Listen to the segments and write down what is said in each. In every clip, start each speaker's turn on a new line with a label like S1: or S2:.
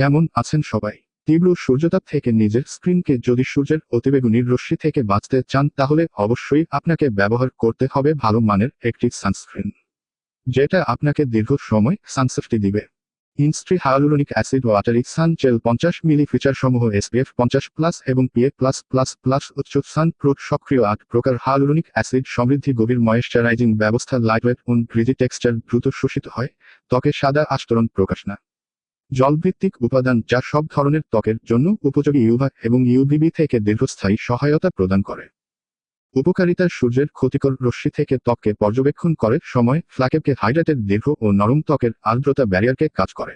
S1: কেমন আছেন সবাই? তীব্র সূর্যতাপ থেকে নিজের স্ক্রিনকে যদি সূর্যের অতিবেগুনির রশ্মি থেকে বাঁচতে চান, তাহলে অবশ্যই আপনাকে ব্যবহার করতে হবে ভালো মানের একটি সানস্ক্রিন, যেটা আপনাকে দীর্ঘ সময় সানসেফটি দিবে। ইনস্ট্রি hyaluronic acid watery sun gel পঞ্চাশ মিলি ফিচার সমূহ এসপিএফ পঞ্চাশ প্লাস এবং পিএ প্লাস প্লাস প্লাস উচ্চ সান প্রোট সক্রিয় আট প্রকার হায়ালুরোনিক অ্যাসিড সমৃদ্ধি গভীর ময়েশ্চারাইজিং ব্যবস্থা লাইটওয়েট উন গ্রিজি টেক্সচার দ্রুত শোষিত হয়, ত্বকে সাদা আস্তরণ প্রকাশ না। জলভিত্তিক উপাদান যা সব ধরনের ত্বকের জন্য উপযোগী ইউভা এবং ইউভিবি থেকে দীর্ঘস্থায়ী সহায়তা প্রদান করে। উপকারিতা সূর্যের ক্ষতিকর রশ্মি থেকে ত্বককে পর্যবেক্ষণ করে সময় ফ্ল্যাকেপকে হাইড্রেটেড, দীর্ঘ ও নরম ত্বকের আর্দ্রতা ব্যারিয়ারকে কাজ করে।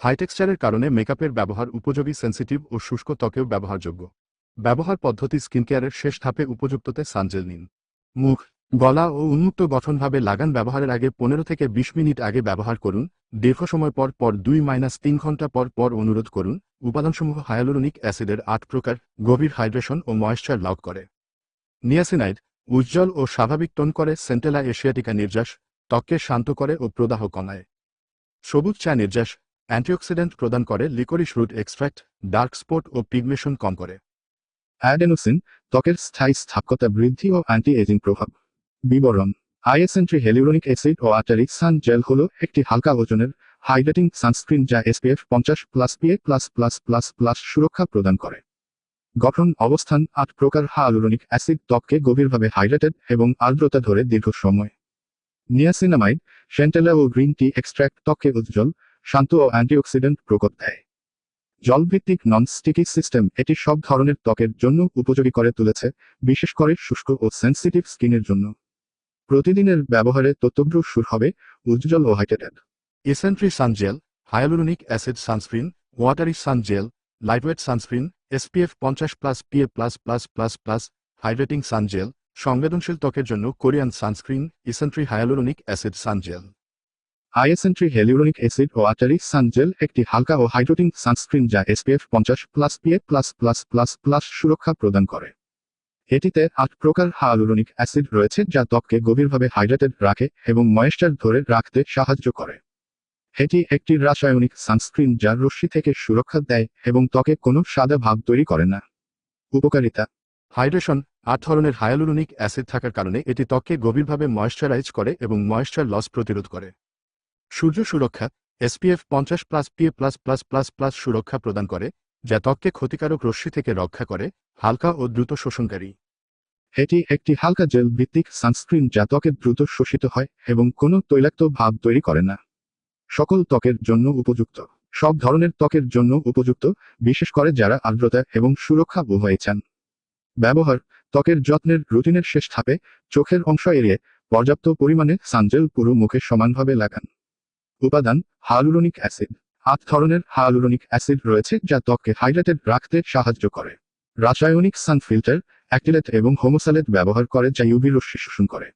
S2: হাইটেক্সচারের কারণে মেকআপের ব্যবহার উপযোগী, সেন্সিটিভ ও শুষ্ক ত্বকেও ব্যবহারযোগ্য। ব্যবহার পদ্ধতি স্কিন কেয়ারের শেষ ধাপে উপযুক্ততে সানজেল নিন। মুখ, গলা ও উন্মুক্ত গঠনভাবে লাগান ব্যবহারের আগে পনেরো থেকে বিশ মিনিট আগে ব্যবহার করুন। দীর্ঘ সময় পর পর দুই মাইনাস তিন ঘণ্টা পর পর অনুরোধ করুন, উপাদানসমূহ হায়ালুরোনিক অ্যাসিডের আট প্রকার, গভীর হাইড্রেশন ও ময়েশ্চার লাভ করে। নিয়াসিনাইড, উজ্জ্বল ও স্বাভাবিক টোন করে সেন্টেলা এশিয়াটিকা নির্যাস, ত্বককে শান্ত করে ও প্রদাহ কমায়। সবুজ চা নির্যাস, অ্যান্টিঅক্সিডেন্ট প্রদান করে liquorice root extract dark spot ও পিগমেশন কম করে।
S1: অ্যাডেনোসিন, ত্বকের স্থায়ী স্থাপকতা বৃদ্ধি ও অ্যান্টি এজিং প্রভাব। বিবরণ। আইএসএন্ট্রি হেলিউরোনিক অ্যাসিড ও আটারিক সান জেল হল একটি হালকা ওজনের হাইড্রেটিং সানস্ক্রিন যা এসপিএফ পঞ্চাশ plus PA plus plus plus plus সুরক্ষা প্রদান করে। গঠন, অবস্থান, আট প্রকার হায়ালুরোনিক অ্যাসিড ত্বককে গভীরভাবে হাইড্রেটেড এবং আর্দ্রতা ধরে দীর্ঘ সময়। নিয়াসিনামাইড, সেন্টেলা ও গ্রিন টি এক্সট্র্যাক্ট ত্বককে উজ্জ্বল, শান্ত ও অ্যান্টিঅক্সিডেন্ট প্রকোপ দেয়। জলভিত্তিক নন স্টিকি সিস্টেম এটি সব ধরনের ত্বকের জন্য উপযোগী করে তুলেছে, বিশেষ করে শুষ্ক ও সেন্সিটিভ স্কিনের জন্য। প্রতিদিনের ব্যবহারে তত্ত্বব্র সুর হবে উজ্জ্বল ও হাইটেটেড।
S2: Isntree sun gel hyaluronic acid sunscreen watery sun gel lightweight sunscreen SPF পঞ্চাশ plus PA plus plus plus plus hydrating sun gel সংবেদনশীল ত্বকের জন্য Korean sunscreen Isntree hyaluronic acid sun gel
S1: Isntree hyaluronic acid ও watery sun gel একটি হালকা ও hydrating sunscreen যা SPF পঞ্চাশ plus PA plus plus plus plus সুরক্ষা প্রদান করে। এটিতে আট প্রকার হায়ালুরোনিক অ্যাসিড রয়েছে যা ত্বককে গভীরভাবে হাইড্রেটেড রাখে এবং ময়েশ্চার ধরে রাখতে সাহায্য করে। এটি একটি রাসায়নিক সানস্ক্রিন যা রশ্মি থেকে সুরক্ষা দেয় এবং ত্বকে কোনো সাদা ভাব তৈরি করে না। উপকারিতা।
S2: হাইড্রেশন আট ধরনের হায়ালুরোনিক অ্যাসিড থাকার কারণে এটি ত্বককে গভীরভাবে ময়েশ্চারাইজ করে এবং ময়েশ্চার লস প্রতিরোধ করে। সূর্য সুরক্ষা এসপিএফ পঞ্চাশ plus PA plus plus plus plus সুরক্ষা প্রদান করে যা ত্বককে ক্ষতিকারক রশ্মি থেকে রক্ষা করে, হালকা ও দ্রুত শোষণকারী।
S1: এটি একটি হালকা জেল ভিত্তিক সানস্ক্রিন যা ত্বকে দ্রুত শোষিত হয় এবং কোনো তৈলাক্ত ভাব তৈরি করে না। সকল ত্বকের জন্য উপযুক্ত। সব ধরনের ত্বকের জন্য উপযুক্ত, বিশেষ করে যারা আর্দ্রতা এবং সুরক্ষা উভয় চান। ব্যবহার, ত্বকের যত্নের রুটিনের শেষ ধাপে চোখের অংশ এড়িয়ে পর্যাপ্ত পরিমাণে সানজেল পুরো মুখে সমানভাবে লাগান। উপাদান হায়ালুরোনিক অ্যাসিড আট ধরনের হায়ালুরোনিক অ্যাসিড রয়েছে যা ত্বককে হাইড্রেটেড রাখতে সাহায্য করে। রাসায়নিক সান ফিল্টার অ্যাক্টিলেট এবং হোমোসালেট ব্যবহার করে যা ইউভি রশ্মি শোষণ করে।